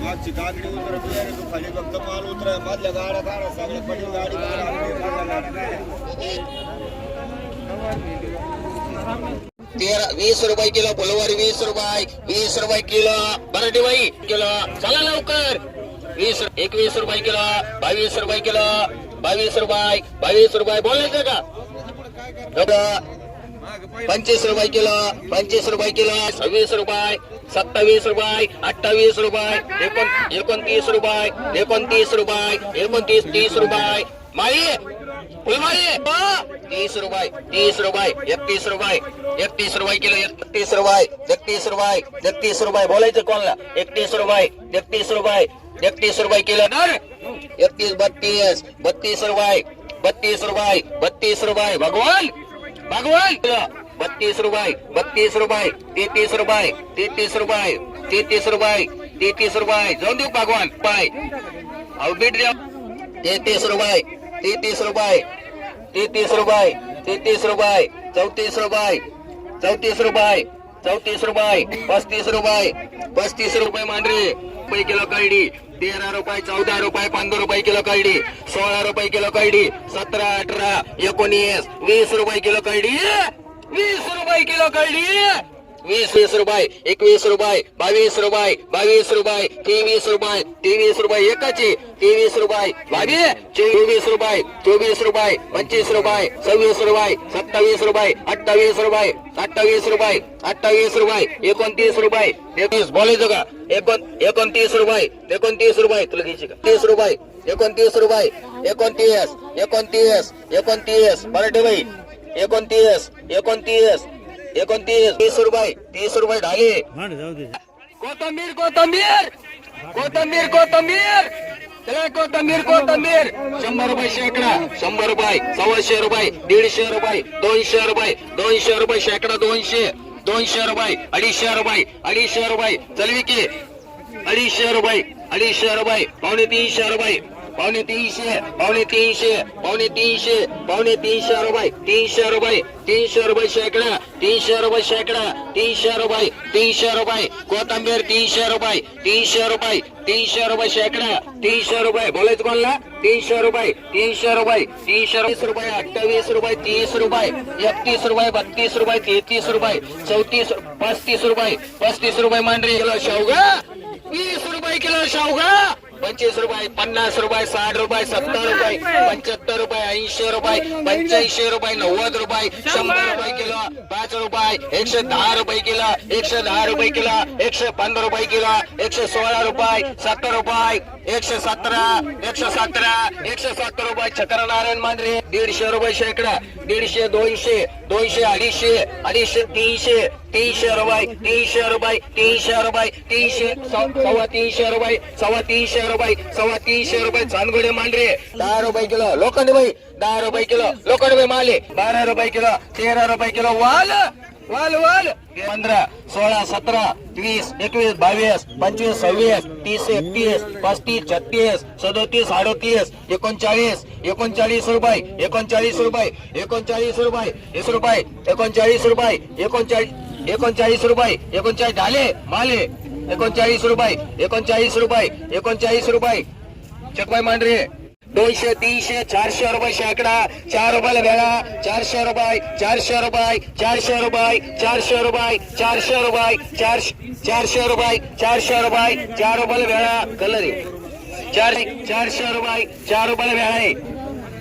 मागची काकडी उतरत आहे, तू खाली फक्त माल उतराय मधल्या गाड्या काढा सगळ्या पडील गाडी बाहेर आणली, मधल्या गाड्या. तेरा वीस रुपये किलो फुलवारी वीस रुपये वीस रुपये किलो बराटी बाई किलो. चला लवकर. वीस एकवीस रुपये किलो बावीस रुपये किलो बावीस रुपये बावीस रुपये. बोलायचं का? पंचवीस रुपये किलो पंचवीस रुपये किलो सव्वीस रुपये सत्तावीस रुपये अठ्ठावीस रुपये एकोण एकोणतीस रुपये एकोणतीस रुपये एकोणतीस तीस रुपये. माई फुलमाई तीस रुपये तीस रुपये एकतीस रुपये एकतीस रुपये किलो एकतीस रुपये एकतीस रुपये एकतीस रुपये. बोलायचं कोणला? एकतीस रुपये एकतीस रुपये एकतीस रुपये किलो ना एकतीस बत्तीस बत्तीस रुपये बत्तीस रुपये बत्तीस रुपये. भगवान भगवान. बत्तीस रुपये बत्तीस रुपये तेहतीस रुपये तेहतीस रुपये तेहतीस रुपये तेहतीस रुपये. जाऊन देऊ भगवान पाय. अहो बीट द्या. तेहतीस रुपये तेहतीस रुपये तेहतीस रुपये तेहतीस रुपये चौतीस रुपये चौतीस रुपये चौतीस रुपये पस्तीस रुपये पस्तीस रुपये मांडरे. रुपये किलो कळडी तेरा रुपये चौदा रुपये पंधरा रुपये किलो कळडी सोळा रुपये किलो कळडी सतरा अठरा एकोणीस वीस रुपये किलो कळडी वीस रुपये किलो कळली. वीस वीस रुपये एकवीस रुपये बावीस रुपये बावीस रुपये तेवीस रुपये तेवीस रुपये एकाची तेवीस रुपये बावीस चोवीस रुपये चोवीस रुपये पंचवीस रुपये सव्वीस रुपये सत्तावीस रुपये अठ्ठावीस रुपये अठ्ठावीस रुपये अठ्ठावीस रुपये एकोणतीस रुपये. एकवीस बोलायचं का? एकोण एकोणतीस रुपये एकोणतीस रुपये तुला घ्यायची का? तीस रुपये एकोणतीस रुपये एकोणतीस एकोणतीस एकोणतीस मराठी बाई एकोणतीस एकोणतीस. एकोणतीस. तीस रुपये. तीस रुपये ढाली. कोथंबीर कोथंबीर! कोथंबीर कोथंबीर! चला कोथंबीर कोथंबीर! शंभर रुपये शेकडा शंभर रुपये सव्वाशे रुपये दीडशे रुपये दोनशे रुपये दोनशे रुपये शेकडा दोनशे दोनशे रुपये अडीचशे रुपये अडीचशे रुपये चलवी की अडीचशे रुपये अडीचशे रुपये पावणे तीनशे रुपये पावणे तीनशे पावणे तीनशे पावणे तीनशे पावणे तीनशे रुपये तीनशे रुपये तीनशे रुपये शेकडा तीनशे रुपये शेकडा तीनशे रुपये तीनशे रुपये कोथंबीर तीनशे रुपये तीनशे रुपये तीनशे रुपये शेकडा तीनशे रुपये बोलायचं कोणला तीनशे रुपये तीनशे रुपये तीनशे वीस रुपये अठ्ठावीस रुपये तीस रुपये एकतीस रुपये बत्तीस रुपये तेहतीस रुपये चौतीस पस्तीस रुपये पस्तीस रुपये मांडरी किलो शेवगा वीस रुपये किलो शेवगा पंचवीस रुपये पन्नास रुपये साठ रुपये सत्तर रुपये पंच्याहत्तर रुपये ऐंशी रुपये पंच्याऐंशी रुपये नव्वद रुपये शंभर रुपये किलो पाच रुपये एकशे दहा रुपये किलो एकशे दहा रुपये किलो एकशे पंधरा रुपये किलो एकशे सोळा रुपये सत्तर रुपये एकशे सतरा एकशे सतरा एकशे सत्तर रुपये छत्रनारायण मांजरे दीडशे रुपये शेकडा दीडशे दोनशे दोनशे अडीचशे अडीचशे तीनशे तीनशे रुपये तीनशे रुपये तीनशे रुपये तीनशे सव्वा तीनशे रुपये सव्वा तीनशे रुपये सव्वा तीनशे रुपये चांदगुडे मांडरे दहा रुपये किलो लोखंड बाई दहा रुपये किलो लोखंड बाई माले बारा रुपये किलो तेरा रुपये किलो वाल वाल वाल. पंधरा सोळा सतरा वीस एकवीस बावीस पंचवीस सव्वीस तीस एकतीस पस्तीस छत्तीस सदोतीस अडोतीस एकोणचाळीस एकोणचाळीस रुपये एकोणचाळीस रुपये एकोणचाळीस रुपये वीस रुपये एकोणचाळीस रुपये एकोणचाळीस एकोणचाळीस रुपये एकोणचाळीस झाले माले एकोणचाळीस रुपये एकोणचाळीस रुपये एकोणचाळीस रुपये चकबाई मांढरे दोनशे तीनशे चारशे रुपये शेकडा चार रुपयाला वेळा चारशे रुपये चारशे रुपये चारशे रुपये चारशे रुपये चारशे रुपये चारशे चारशे रुपये चारशे रुपये चार रुपयाला वेळा कलर आहे. चार चारशे रुपये चार रुपयाला वेळा आहे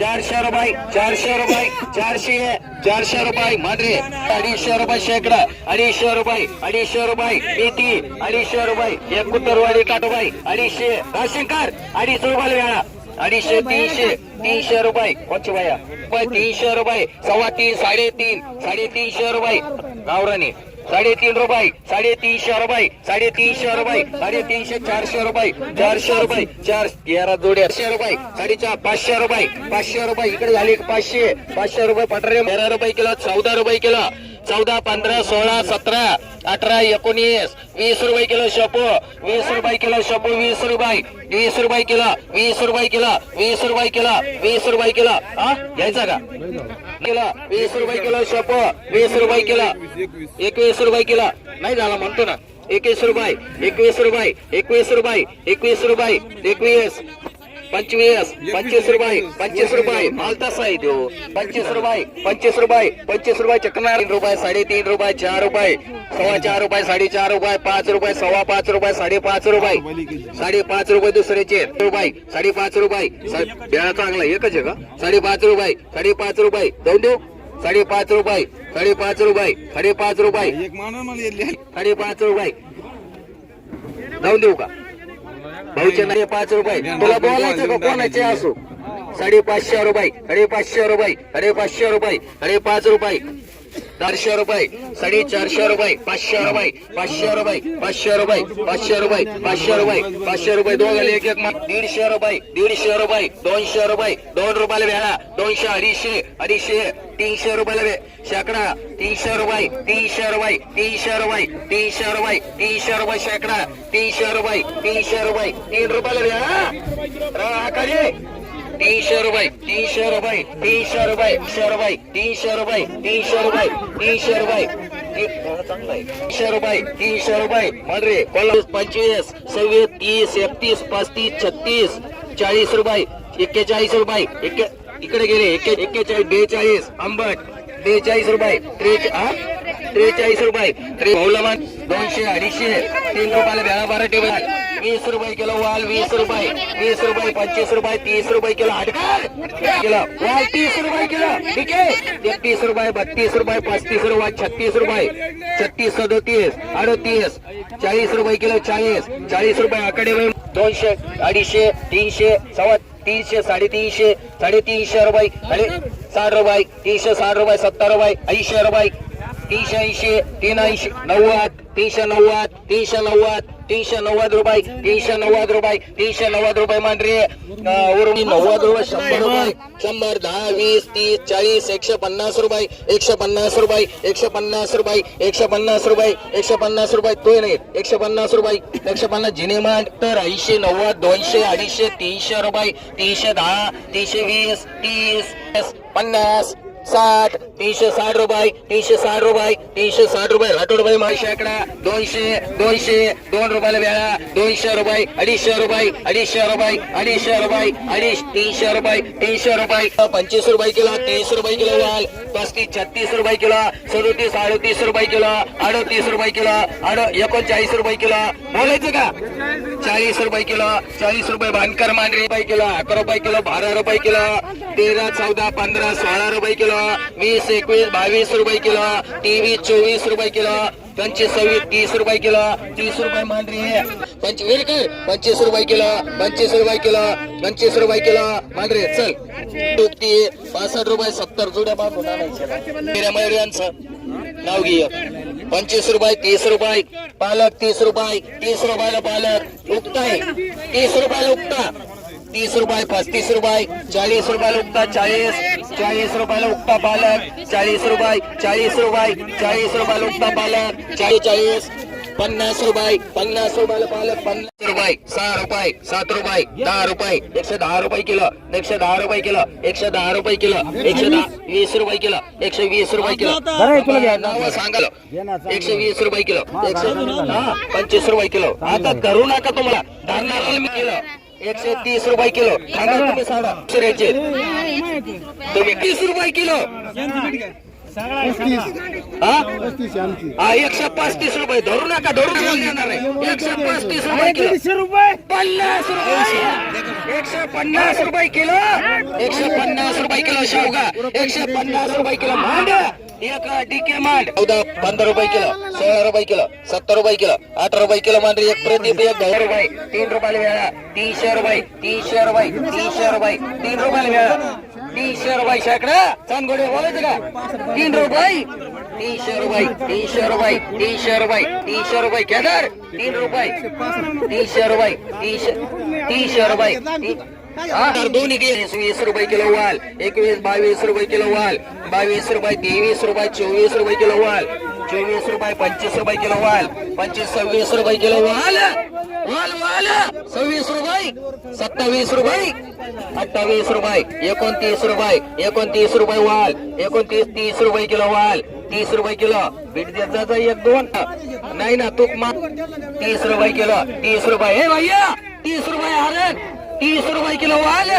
चारशे रुपये चारशे रुपये चारशे चारशे रुपये. मात्रे अडीचशे रुपये शेकडा अडीचशे रुपये अडीचशे रुपये. किती अडीचशे रुपये. एक कुत्तरवाडी काटोबाई अडीचशे. राशनकार अडीच रुपये वेळा अडीचशे तीनशे तीनशे रुपये. कोणचे बाया तीनशे रुपये. सव्वा तीन साडेतीन साडेतीनशे रुपये. गावराने साडेतीन रुपये साडेतीनशे रुपये साडेतीनशे रुपये साडेतीनशे चारशे रुपये चारशे रुपये चार तेरा जोड्या चारशे रुपये साडेचार पाचशे रुपये पाचशे रुपये इकडे झाले पाचशे पाचशे रुपये पटरे तेरा रुपये किलो चौदा रुपये किलो. चौदा पंधरा सोळा सतरा अठरा एकोणीस वीस रुपये किलो शेपू वीस रुपये किलो शेपू वीस रुपये वीस रुपये किलो वीस रुपये किलो वीस रुपये किलो वीस रुपये किलो. हा? घ्यायचा का? किलो वीस रुपये किलो शेपू वीस रुपये किलो एकवीस रुपये किलो. नाही झाला म्हणतो ना. एकवीस रुपये एकवीस रुपये एकवीस रुपये एकवीस रुपये एकवीस. पंचवीस पंचवीस रुपये पंचवीस रुपये माल तसा आहे तो. पंचवीस रुपये पंचवीस रुपये पंचवीस रुपये चकणार तीन रुपये साडेतीन रुपये चार रुपये सव्वा चार रुपये साडेचार रुपये पाच रुपये सव्वा पाच रुपये साडेपाच रुपये. साडेपाच रुपये दुसऱ्याचे रुपये साडेपाच रुपये. सा- बेळा चांगला एकच आहे का? साडेपाच रुपये साडेपाच रुपये. जाऊन देऊ. साडेपाच रुपये साडेपाच रुपये. साडेपाच रुपये. साडेपाच रुपये. जाऊन देऊ का? भाऊचे नाही पाच रुपये. तुला बोलायचं का कोणाचे असो? साडेपाचशे रुपये साडेपाचशे रुपये साडेपाचशे रुपये साडेपाच रुपये. चारशे रुपये साडेचारशे रुपये पाचशे रुपये पाचशे रुपये पाचशे रुपये पाचशे रुपये पाचशे रुपये पाचशे रुपये दोघाले एक एक दीडशे रुपये दीडशे रुपये दोनशे रुपये दोन रुपयाला वेळा दोनशे अडीचशे अडीचशे तीनशे रुपयाला वे शेकडा तीनशे रुपये तीनशे रुपये तीनशे रुपये तीनशे रुपये तीनशे रुपये शेकडा तीनशे रुपये तीनशे रुपये तीन रुपयाला वेळा तीनशे रुपये तीनशे रुपये तीनशे रुपये रुपये तीनशे रुपये तीनशे रुपये तीनशे रुपये. तीनशे रुपये तीनशे रुपये. मधरे कोल्हापूर पंचवीस सव्वीस तीस एकतीस पस्तीस छत्तीस चाळीस रुपये एक्केचाळीस रुपये एक्के इकडे गेले एक्के एक्केचाळीस बेचाळीस आंबट बेचाळीस रुपये त्रेच त्रेचाळीस रुपये. त्रे मौलवान दोनशे अडीचशे तीन रुपयाला बारा टेबल. वीस रुपये किलो वाल वीस रुपये वीस रुपये पंचवीस रुपये तीस रुपये किलो अटकाल किलो वाल तीस रुपये किलो. ठीक आहे? एकतीस रुपये बत्तीस रुपये पस्तीस रुपये छत्तीस रुपये. छत्तीस सदोतीस अडतीस चाळीस रुपये किलो चाळीस चाळीस रुपये आकडे दोनशे अडीचशे तीनशे सव्वा तीनशे साडेतीनशे साडेतीनशे रुपये साडे साठ रुपये तीनशे साठ रुपये सत्तर रुपये ऐंशी रुपये तीनशे ऐंशी तीन ऐंशी नव्वद तीनशे नव्वद तीनशे नव्वद तीनशे नव्वद रुपये तीनशे नव्वद रुपये तीनशे नव्वद रुपये मांडरे नव्वद रुपये शंभर रुपये शंभर दहा वीस तीस चाळीस एकशे पन्नास रुपये एकशे पन्नास रुपये एकशे पन्नास रुपये एकशे पन्नास रुपये एकशे पन्नास रुपये तो नाही एकशे पन्नास रुपये एकशे पन्नास जिने मांड तर ऐंशी नव्वद दोनशे अडीचशे तीनशे रुपये तीनशे दहा तीनशे वीस तीस पन्नास साठ तीनशे साठ रुपये तीनशे साठ रुपये तीनशे साठ रुपये. राठोड रुपये माळशे आकडा. दोनशे दोनशे दोन रुपयाला वेळा. दोनशे रुपये अडीचशे रुपये अडीचशे रुपये अडीचशे रुपये अडीच तीनशे रुपये तीनशे रुपये. पंचवीस रुपये किलो तीस रुपये किलो वाल. पस्तीस छत्तीस रुपये किलो सदोतीस अडतीस रुपये किलो अडतीस रुपये किलो अड एकोणचाळीस रुपये किलो. बोलायचं का? चाळीस रुपये किलो चाळीस रुपये भानकर मांडरी रुपये किलो अकरा रुपये किलो बारा रुपये किलो तेरा चौदा पंधरा सोळा रुपये किलो वीस एकवीस बावीस रुपये किलो तेवीस चोवीस रुपये किलो पंचवीस सव्वीस तीस रुपये किलो तीस रुपये मांडरी पंचवीस पंचवीस रुपये किलो पंचवीस रुपये किलो पंचवीस रुपये किलो मांडरी चल दुपटी पासष्ट रुपये सत्तर जुड्या बांधून नाव घे पंचवीस रुपये तीस रुपये. पालक तीस रुपये तीस रुपयाला पालक. उगताय तीस रुपयाला उगता तीस रुपये पस्तीस रुपये चाळीस रुपयाला उगता चाळीस. चाळीस रुपयाला उगता पालक. चाळीस रुपये चाळीस रुपये चाळीस रुपयाला उगता पालक. चाळीस चाळीस. पन्नास रुपये पन्नास रुपयाला पालक पन्नास रुपये सहा रुपये सात रुपये दहा रुपये एकशे दहा रुपये किलो एकशे दहा रुपये किलो एकशे दहा रुपये किलो एकशे दहा वीस रुपये किलो एकशे वीस रुपये किलो. सांगाल एकशे वीस रुपये किलो. एकशे पंचवीस रुपये किलो. आता करू नका तुम्हाला. धान्याला मी किलो एकशे तीस रुपये किलो. सांगा तुम्ही सांगा. तुम्ही तीस रुपये किलो. हा? हा एकशे पस्तीस रुपये. धरू नका धरू नका देणार आहे. एकशे पस्तीस रुपये किलो. पन्नास रुपये. एकशे पन्नास रुपये किलो. एकशे पन्नास रुपये किलो शेवगा. एकशे पन्नास रुपये किलो मांड. एक डीके मांड. चौदा पंधरा रुपये किलो. सोळा रुपये किलो. सत्तर रुपये किलो. अठरा रुपये किलो मांड. एक प्रदीप एक दहा रुपये तीन रुपयाला वेळा तीनशे रुपये. तीनशे रुपये. तीनशे रुपये. तीन रुपयाला वेळा तीनशे रुपये शेकडा. चांदगोडे बोलायचं का? तीन रुपये तीनशे रुपये तीनशे रुपये तीनशे रुपये तीनशे रुपये केदार तीन रुपये. तीनशे रुपये तीनशे तीनशे रुपये दोन्ही गेले वीस रुपये किलो वाल. एकवीस बावीस रुपये किलो वाल. बावीस रुपये तेवीस रुपये चोवीस रुपये किलो वाल. चोवीस रुपये पंचवीस रुपये किलो वाल. पंचवीस सव्वीस रुपये किलो वाल. वाल वाल. सव्वीस रुपये सत्तावीस रुपये अठ्ठावीस रुपये एकोणतीस रुपये एकोणतीस रुपये वाल. एकोणतीस तीस रुपये किलो वाल. तीस रुपये किलो. बीट देत एक दोन. नाही ना तूक मा तीस रुपये किलो. तीस रुपये. हे भैया तीस रुपये हरण. तीस रुपये किलो वाल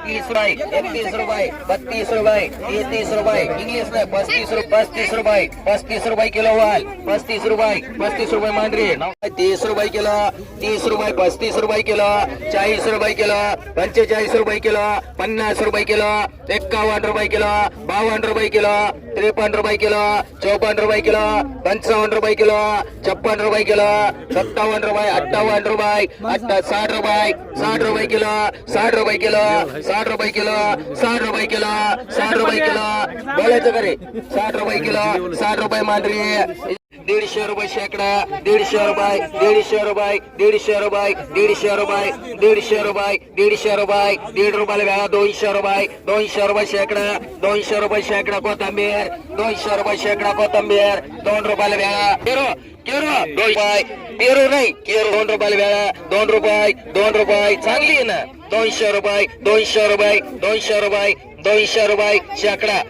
तीस रुपये एकतीस रुपये बत्तीस रुपये तीस रुपये इंग्लिश में पस्तीस रुपये पस्तीस रुपये पस्तीस रुपये किलो वाल पस्तीस रुपये पस्तीस रुपये मांडरी तीस रुपये किलो तीस रुपये पस्तीस रुपये किलो चाळीस रुपये किलो पंचेचाळीस रुपये किलो पन्नास रुपये किलो एक्कावन्न रुपये किलो बावन्न रुपये किलो त्रेपन्न रुपये किलो चौपन्न रुपये किलो पंचावन्न रुपये किलो छप्पन रुपये किलो सत्तावन्न रुपये अठ्ठावन्न रुपये अठ्ठा साठ रुपये साठ रुपये किलो साठ रुपये किलो साठ रुपये किलो साठ रुपये किलो साठ रुपये किलो बोलायचं करे साठ रुपये किलो साठ रुपये मांडरी दीडशे रुपये शेकडा दीडशे रुपये दीडशे रुपये दीडशे रुपये दीडशे रुपये दीडशे रुपये दीडशे रुपये दीड रुपयाला वेळा दोनशे रुपये दोनशे रुपये शेकडा दोनशे रुपये शेकडा कोथंबीर दोनशे रुपये शेकडा कोथंबीर दोन रुपयाला वेळा केरो केरो रुपये पेरू नाही केरो दोन रुपयाला वेळा दोन रुपये दोन रुपये. चांगली आहे ना. दोनशे रुपये दोनशे रुपये दोनशे रुपये दोनशे रुपये. शेकडा.